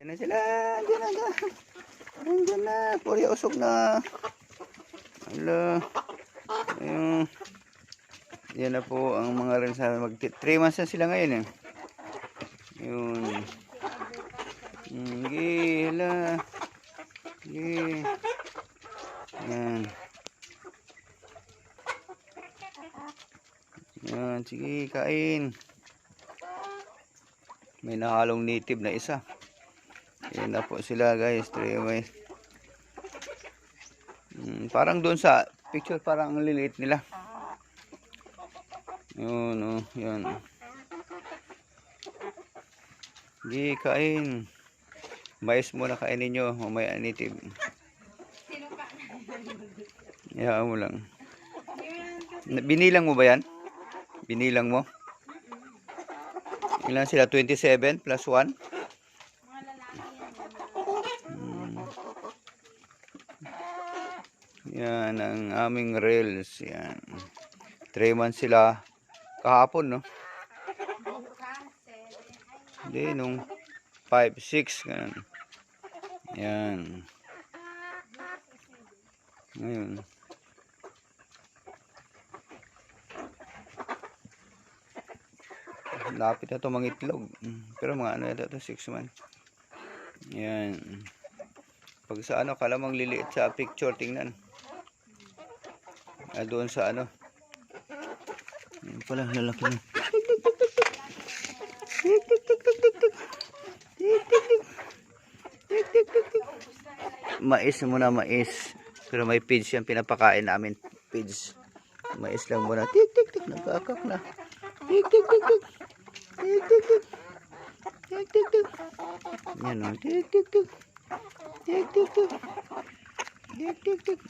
Yan na sila. Diyan na. Diyan na. Puri usok na. Hala. Ayun. Yan na po ang mga rin sa mag 3 months na sila ngayon eh. Yun. Sige, hala. Sige. Yan. Yan, sige, kain. May nahalong native na isa. Yan na po sila guys, three way. Mm, parang doon sa picture parang ang liliit nila. Yun, oh, yun. Sige, kain. Mais muna kainin nyo, mamaya native. Hayaan mo lang. Binilang mo ba yan? Binilang mo? Ilan sila? 27 plus 1? Yan ang aming reels. Yan. 3 months sila kahapon, no? Hindi, nung 5, 6, ganun. Yan. Ngayon. Lapit na to mga itlog. Mm, Pero mga ano ito, 6 months. Yan. Pag sa ano, kalamang liliit sa picture, tingnan. Ah, doon sa ano. Yan pala, lalaki na. Mais muna, mais. Pero may pids yan, pinapakain namin. Pids. Mais lang muna. Tik, tik, tik. Nagkakak na. Tik, tik, tik, tik. Tik, tik, tik. Tik, tik, tik. Yan o. Tik, tik, tik. Tik, tik, tik. Tik, tik, tik.